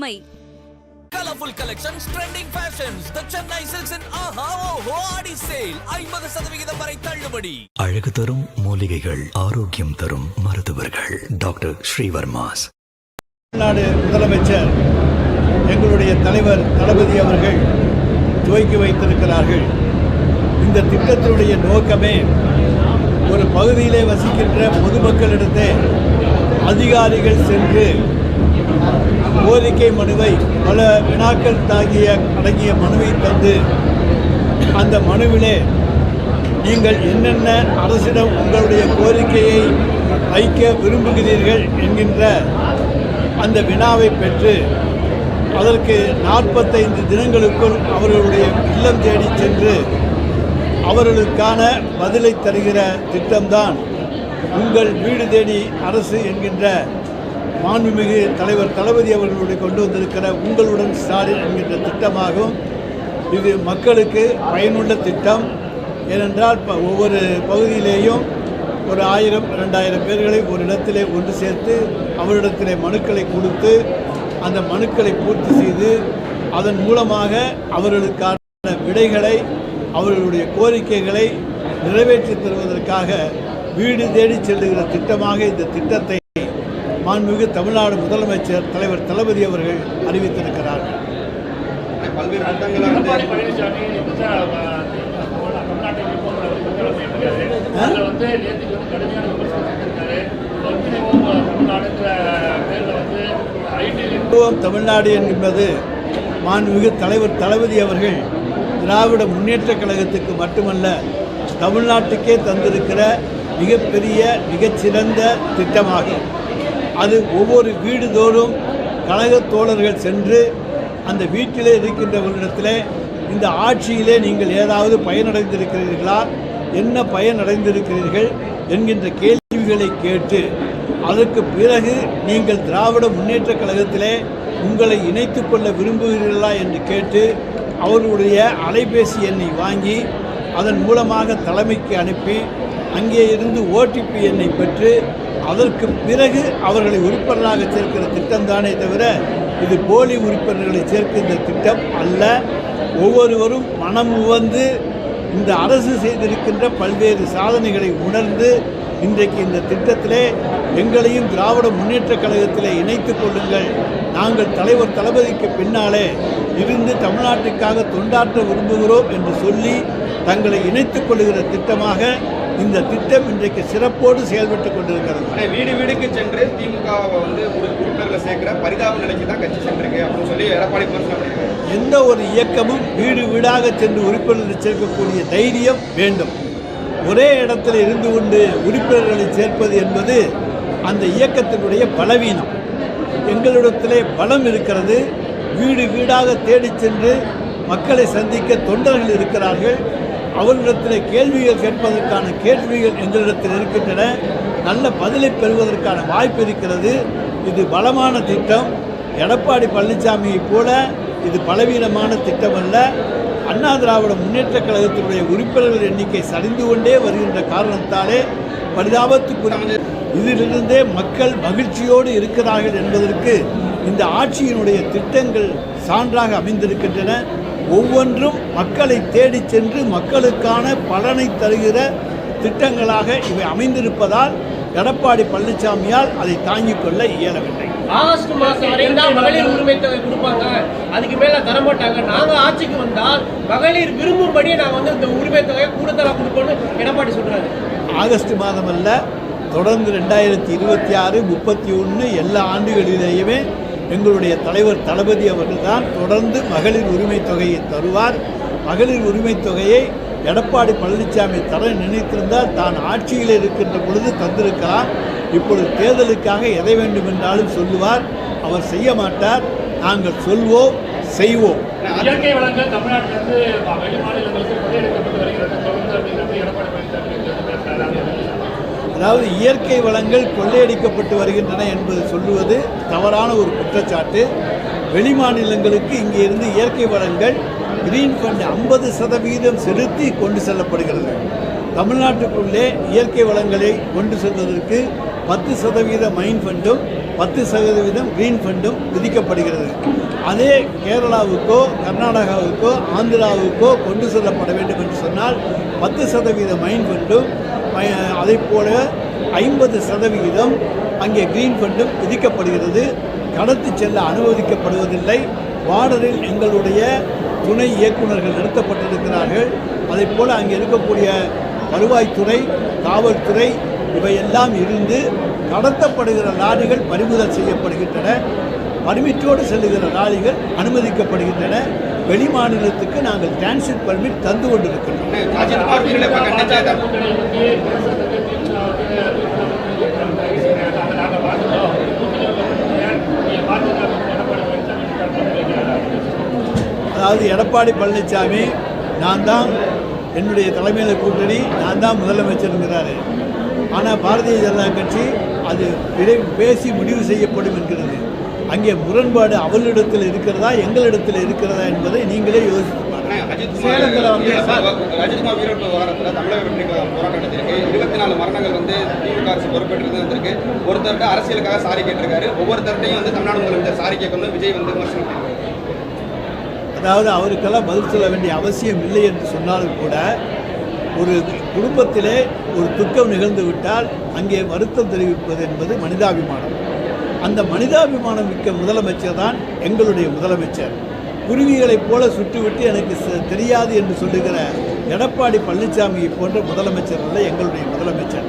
பெருமை Colorful collections, trending fashions. The Chennai Silks in Aha Oho Adi sale. ஐம்பது சதவிகிதம் வரை தள்ளுபடி. அழகு தரும் மூலிகைகள் ஆரோக்கியம் தரும் மருத்துவர்கள். டாக்டர் ஸ்ரீவர்மாஸ். தமிழ்நாடு முதலமைச்சர் எங்களுடைய தலைவர் தளபதி அவர்கள் துவக்கி வைத்திருக்கிறார்கள். இந்த திட்டத்தினுடைய நோக்கமே ஒரு பகுதியிலே வசிக்கின்ற பொதுமக்களிடத்தே அதிகாரிகள் சென்று கோரிக்கை மனுவை பல வினாக்கள் தாங்கிய அடங்கிய மனுவை தந்து அந்த மனுவிலே நீங்கள் என்னென்ன அரசிடம் உங்களுடைய கோரிக்கையை வைக்க விரும்புகிறீர்கள் என்கின்ற அந்த வினாவை பெற்று அதற்கு நாற்பத்தைந்து தினங்களுக்குள் அவர்களுடைய இல்லம் தேடி சென்று அவர்களுக்கான பதிலை தருகிற திட்டம்தான் உங்கள் வீடு தேடி அரசு என்கின்ற மாண்புமிகு தலைவர் தளபதி அவர்களுடைய கொண்டு வந்திருக்கிற உங்களுடன் ஸ்டாலின் என்கின்ற திட்டமாகும் இது மக்களுக்கு பயனுள்ள திட்டம். ஏனென்றால் ஒவ்வொரு பகுதியிலேயும் ஒரு ஆயிரம் ரெண்டாயிரம் பேர்களை ஒரு இடத்திலே ஒன்று சேர்த்து அவரிடத்திலே மனுக்களை கொடுத்து அந்த மனுக்களை பூர்த்தி செய்து அதன் மூலமாக அவர்களுக்கான விடைகளை அவர்களுடைய கோரிக்கைகளை நிறைவேற்றி தருவதற்காக வீடு தேடி செல்லுகிற திட்டமாக இந்த திட்டத்தை மாண்புமிகு தமிழ்நாடு முதலமைச்சர் தலைவர் தளபதி அவர்கள் அறிவித்திருக்கிறார்கள் பல்வேறு தமிழ்நாடு என்பது மாண்புமிகு தலைவர் தளபதி அவர்கள் திராவிட முன்னேற்றக் கழகத்துக்கு மட்டுமல்ல தமிழ்நாட்டுக்கே தந்திருக்கிற மிகப்பெரிய மிகச்சிறந்த திட்டமாகும். அது ஒவ்வொரு வீடுதோறும் கழகத் தோழர்கள் சென்று அந்த வீட்டிலே இருக்கின்றவர்களிடத்தில் இந்த ஆட்சியிலே நீங்கள் ஏதாவது பயனடைந்திருக்கிறீர்களா? என்ன பயனடைந்திருக்கிறீர்கள்? என்கின்ற கேள்விகளை கேட்டு அதற்கு பிறகு நீங்கள் திராவிட முன்னேற்றக் கழகத்திலே உங்களை இணைத்து கொள்ள விரும்புகிறீர்களா என்று கேட்டு அவர்களுடைய அலைபேசி எண்ணை வாங்கி அதன் மூலமாக தலைமைக்கு அனுப்பி அங்கே இருந்து ஓடிபி எண்ணை பெற்று அதற்கு பிறகு அவர்களை உறுப்பினராக சேர்க்கிற திட்டம் தானே தவிர இது போலி உறுப்பினர்களை சேர்க்கின்ற திட்டம் அல்ல. ஒவ்வொருவரும் மனம் உவந்து இந்த அரசு செய்திருக்கின்ற பல்வேறு சாதனைகளை உணர்ந்து இன்றைக்கு இந்த திட்டத்திலே எங்களையும் திராவிட முன்னேற்றக் கழகத்திலே இணைத்துக் கொள்ளுங்கள். நாங்கள் தலைவர் தளபதிக்கு பின்னாலே இருந்து தமிழ்நாட்டுக்காக தொண்டாற்ற விரும்புகிறோம் என்று சொல்லி தங்களை இணைத்துக் கொள்ளுகிற திட்டமாக இந்த திட்டம் இன்றைக்கு சிறப்போடு செயல்பட்டு கொண்டிருக்கிறது. வீடு வீடுக்கு சென்று திமுக வந்து உறு- உறுப்பினர்களை சேர்க்கிற பரிதாப நிலைக்கு தான் கட்சி சென்றிருக்கு அப்படின்னு சொல்லி எடப்பாடி பண்ணியிருக்காரு எந்த ஒரு இயக்கமும் வீடு வீடாக சென்று உறுப்பினர்களை சேர்க்கக்கூடிய தைரியம் வேண்டும். ஒரே இடத்துல இருந்து கொண்டு உறுப்பினர்களை சேர்ப்பது என்பது அந்த இயக்கத்தினுடைய பலவீனம். எங்களிடத்திலே பலம் இருக்கிறது. வீடு வீடாக தேடிச் சென்று மக்களை சந்திக்க தொண்டர்கள் இருக்கிறார்கள். அவர்களிடத்தில் கேள்விகள் கேட்பதற்கான கேள்விகள் எங்களிடத்தில் இருக்கின்றன. நல்ல பதிலை பெறுவதற்கான வாய்ப்பு இருக்கிறது. இது பலமான திட்டம். எடப்பாடி பழனிசாமியைப் போல இது பலவீனமான திட்டம் அல்ல அண்ணா திராவிட முன்னேற்றக் கழகத்தினுடைய உறுப்பினர்கள் எண்ணிக்கை சரிந்து கொண்டே வருகின்ற காரணத்தாலே பரிதாபத்துக்குரிய இதிலிருந்தே மக்கள் மகிழ்ச்சியோடு இருக்கிறார்கள் என்பதற்கு இந்த ஆட்சியினுடைய திட்டங்கள் சான்றாக அமைந்திருக்கின்றன. ஒவ்வொன்றும் மக்களை தேடிச் சென்று மக்களுக்கான பலனை தருகிற திட்டங்களாக இவை அமைந்திருப்பதால் எடப்பாடி பழனிசாமியால் அதை தாங்கிக் கொள்ள இயலவில்லை. ஆகஸ்ட் மாசம் வரையும் தான் மகளிர் உரிமை தொகை கொடுப்பாங்க. அதுக்கு மேல தர மாட்டாங்க நாங்க ஆட்சிக்கு வந்தால் மகளிர் விரும்பும்படியே நாங்க வந்து இந்த உரிமை தொகையை கூடுதலா கொடுப்போம்னு எடப்பாடி சொல்றாரு. ஆகஸ்ட் மாதம் அல்ல தொடர்ந்து ரெண்டாயிரத்தி இருபத்தி ஆறு முப்பத்தி ஒன்று எல்லா ஆண்டுகளிலேயுமே எங்களுடைய தலைவர் தளபதி அவர்கள்தான் தொடர்ந்து மகளிர் உரிமை தொகையை தருவார். மகளிர் உரிமை தொகையை எடப்பாடி பழனிசாமி தர நினைத்திருந்தால் தான் ஆட்சியில் இருக்கின்ற பொழுது தந்திருக்கலாம் இப்பொழுது தேர்தலுக்காக எதை வேண்டுமென்றாலும் சொல்லுவார். அவர் செய்ய மாட்டார். நாங்கள் சொல்வோம் செய்வோம். இயற்கை வளங்கள் தமிழ்நாட்டிலிருந்து வெளி மாநிலங்களுக்கு கொள்ளையடிக்கப்பட்டு வருகிறது. தொடர்ந்து அப்படிங்கிறது எடப்பாடி பழனிசாமி வந்து பேசுறாரு அது என்ன? அதாவது இயற்கை வளங்கள் கொள்ளையடிக்கப்பட்டு வருகின்றன என்பது சொல்லுவது தவறான ஒரு குற்றச்சாட்டு. வெளிமாநிலங்களுக்கு இங்கே இருந்து இயற்கை வளங்கள் கிரீன் ஃபண்ட் ஐம்பது சதவீதம் செலுத்தி கொண்டு செல்லப்படுகிறது. தமிழ்நாட்டுக்குள்ளே இயற்கை வளங்களை கொண்டு செல்வதற்கு பத்து சதவீத மைன் ஃபண்டும் பத்து சதவீதம் க்ரீன் ஃபண்டும் விதிக்கப்படுகிறது. அதே கேரளாவுக்கோ கர்நாடகாவுக்கோ ஆந்திராவுக்கோ கொண்டு செல்லப்பட வேண்டும் என்று சொன்னால் பத்து சதவீத மைன் ஃபண்டும் அதை போல ஐம்பது சதவிகிதம் அங்கே க்ரீன் ஃபண்டும் விதிக்கப்படுகிறது. கடத்தி செல்ல அனுமதிக்கப்படுவதில்லை. பார்டரில் எங்களுடைய துணை இயக்குநர்கள் நிறுத்தப்பட்டிருக்கிறார்கள் அதைப் போல அங்கே இருக்கக்கூடிய வருவாய்த்துறை காவல்துறை இவையெல்லாம் இருந்து கடத்தப்படுகிற லாரிகள் பறிமுதல் செய்யப்படுகின்றன. பர்மிட்டோடு செல்லுகிற லாரிகள் அனுமதிக்கப்படுகின்றன. வெளி மாநிலத்துக்கு நாங்கள் டிரான்சிட் பர்மிட் தந்து கொண்டிருக்கிறோம் அதாவது எடப்பாடி பழனிசாமி நான் தான் என்னுடைய தலைமையில் கூட்டணி நான் தான் முதலமைச்சருங்கிறாரு ஆனால் பாரதிய ஜனதா கட்சி அது பேசி முடிவு செய்யப்படும் என்கிறது. அங்கே முரண்பாடு அவளிடத்தில் இருக்கிறதா எங்களிடத்தில் இருக்கிறதா என்பதை நீங்களே யோசித்து சேலத்துல வந்து சார். அஜித் குமார் வீரர் விவகாரத்தில் தமிழக போராட்டம் நடத்திருக்கு இருபத்தி நாலு மரணங்கள் வந்து திமுக அரசு பொறுப்பேற்று வந்திருக்கு. ஒருத்தர்கிட்ட அரசியலுக்காக சாரி கேட்டிருக்காரு. ஒவ்வொருத்தர்ட்டையும் வந்து தமிழ்நாடு முதலமைச்சர் சாரி கேட்கணும் விஜய் வந்து விமர்சனம். அதாவது அவருக்கெல்லாம் பதில் சொல்ல வேண்டிய அவசியம் இல்லை என்று சொன்னாலும் கூட ஒரு குடும்பத்திலே ஒரு துக்கம் நிகழ்ந்து விட்டால் அங்கே வருத்தம் தெரிவிப்பது என்பது மனிதாபிமானம். அந்த மனிதாபிமானம் மிக்க முதலமைச்சர் தான் எங்களுடைய முதலமைச்சர். குருவிகளைப் போல சுட்டுவிட்டு எனக்கு தெரியாது என்று சொல்லுகிற எடப்பாடி பழனிசாமியை போன்ற முதலமைச்சர் அல்ல எங்களுடைய முதலமைச்சர்.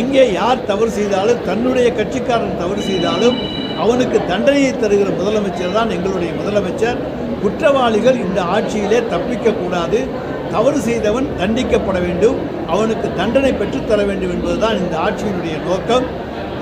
எங்கே யார் தவறு செய்தாலும் தன்னுடைய கட்சிக்காரன் தவறு செய்தாலும் அவனுக்கு தண்டனையை தருகிற முதலமைச்சர் தான் எங்களுடைய முதலமைச்சர். குற்றவாளிகள் இந்த ஆட்சியிலே தப்பிக்கக்கூடாது. தவறு செய்தவன் தண்டிக்கப்பட வேண்டும். அவனுக்கு தண்டனை பெற்றுத்தர வேண்டும் என்பதுதான் இந்த ஆட்சியினுடைய நோக்கம்.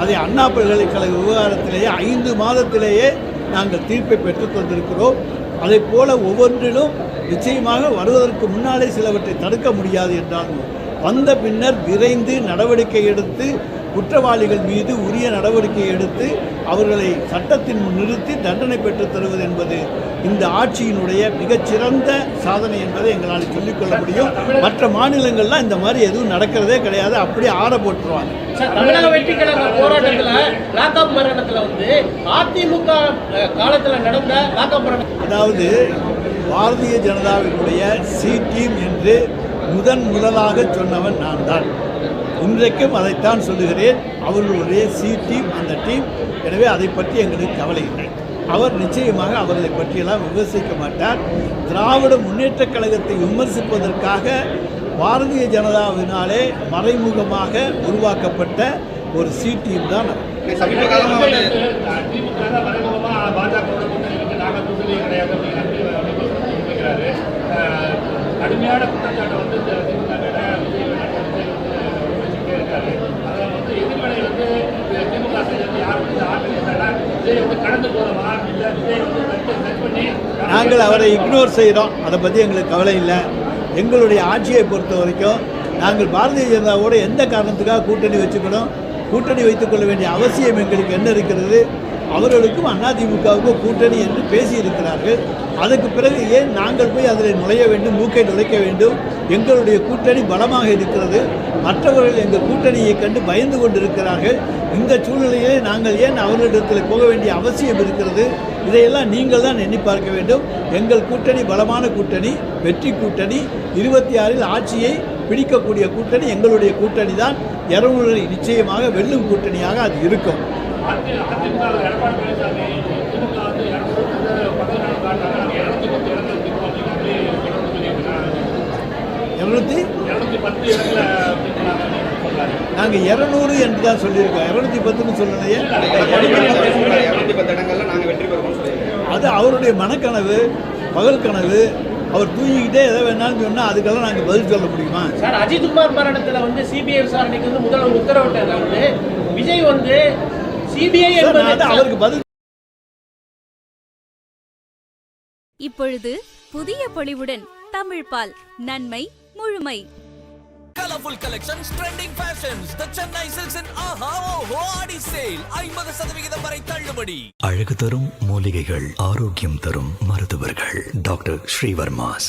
அதை அண்ணா பல்கலைக்கழக விவகாரத்திலேயே ஐந்து மாதத்திலேயே நாங்கள் தீர்ப்பை பெற்றுத்தந்திருக்கிறோம் அதை போல ஒவ்வொன்றிலும் நிச்சயமாக வருவதற்கு முன்னாலே சிலவற்றை தடுக்க முடியாது என்றாலும் வந்த பின்னர் விரைந்து நடவடிக்கை எடுத்து குற்றவாளிகள் மீது உரிய நடவடிக்கை எடுத்து அவர்களை சட்டத்தின் முன் நிறுத்தி தண்டனை பெற்றுத் தருவது என்பது இந்த ஆட்சியினுடைய மிகச்சிறந்த சாதனை என்பதை எங்களால் சொல்லிக்கொள்ள முடியும். மற்ற மாநிலங்கள்லாம் இந்த மாதிரி எதுவும் நடக்கிறதே கிடையாது. அப்படியே ஆற போட்டுருவாங்க. சார், தமிழக வெற்றி கழக போராட்டத்துல லாக்அப் மரணத்துல வந்து அதிமுக அஹ், காலத்துல நடந்த லாக்அப் மரணம் அதாவது பாரதிய ஜனதாவினுடைய சி டீம் என்று முதன் முதலாக சொன்னவன் நான் தான் இன்றைக்கும் அதைத்தான் சொல்லுகிறேன் அவர்களுடைய சி டீம் அந்த டீம் எனவே அதை பற்றி எங்களுக்கு கவலை இல்லை அவர் நிச்சயமாக அவர்களை பற்றியெல்லாம் விமர்சிக்க மாட்டார் திராவிட முன்னேற்றக் கழகத்தை விமர்சிப்பதற்காக பாரதிய ஜனதாவினாலே மறைமுகமாக உருவாக்கப்பட்ட ஒரு சி டீம் தான் சமீப காலமாக வந்து திமுக தான் மறைமுகமா பாஜகவோட கூட்டணி இருக்கு நாங்க கூட்டணி கிடையாது அப்படின்னு அப்படி வைக்கிறாரு அஹ், கடுமையான குற்றச்சாட்டை வந்து திமுக யார் விஜய் கடந்து இல்ல விஜய் பண்ணி நாங்கள் அவரை இக்னோர் செய்கிறோம் அதை பற்றி எங்களுக்கு கவலை இல்லை. எங்களுடைய ஆட்சியை பொறுத்த வரைக்கும் நாங்கள் பாரதிய ஜனதாவோட எந்த காரணத்துக்காக கூட்டணி வச்சுக்கணும்? கூட்டணி வைத்துக்கொள்ள வேண்டிய அவசியம் எங்களுக்கு என்ன இருக்கிறது? அவர்களுக்கும் அதிமுகவுக்கும் கூட்டணி என்று பேசியிருக்கிறார்கள். அதுக்கு பிறகு ஏன் நாங்கள் போய் அதில் நுழைய வேண்டும் மூக்கை நுழைக்க வேண்டும்? எங்களுடைய கூட்டணி பலமாக இருக்கிறது. மற்றவர்கள் எங்கள் கூட்டணியை கண்டு பயந்து கொண்டிருக்கிறார்கள். இந்த சூழ்நிலையிலே நாங்கள் ஏன் அவர்களிடத்தில் போக வேண்டிய அவசியம் இருக்கிறது? இதையெல்லாம் நீங்கள் தான் எண்ணி பார்க்க வேண்டும். எங்கள் கூட்டணி பலமான கூட்டணி வெற்றி கூட்டணி இருபத்தி ஆறில் ஆட்சியை பிடிக்கக்கூடிய கூட்டணி எங்களுடைய கூட்டணி தான் இரநூறு நிச்சயமாக வெல்லும் கூட்டணியாக அது இருக்கும். நாங்கள் பத்து நாங்கள் இரநூறு என்று தான் சொல்லியிருக்கோம். இரநூத்தி பத்துன்னு சொல்லலையே. பத்து வெற்றி அது அவருடைய மனக்கனவு பகல் கனவு. அவர் தூங்கிக்கிட்டே எதை வேணாலும் சொன்னால் அதுக்கெல்லாம் நாங்கள் பதில் சொல்ல முடியுமா? சார் அஜித்குமார் மரணத்துல வந்து சிபிஐ விசாரணைக்கு வந்து முதல்வர் உத்தரவிட்டதுல வந்து விஜய் வந்து சிபிஐ என்பது அவருக்கு பதில் இப்பொழுது புதிய பொலிவுடன் தமிழ் பால் நன்மை முழுமை. Colourful collections trending fashions the Chennai silks in ஆஹா ஓஹோ ஆடி சேல் ஐம்பது சதவிகிதம் வரை தள்ளுபடி. அழகு தரும் மூலிகைகள் ஆரோக்கியம் தரும் மருத்துவர்கள். டாக்டர் ஸ்ரீவர்மாஸ்.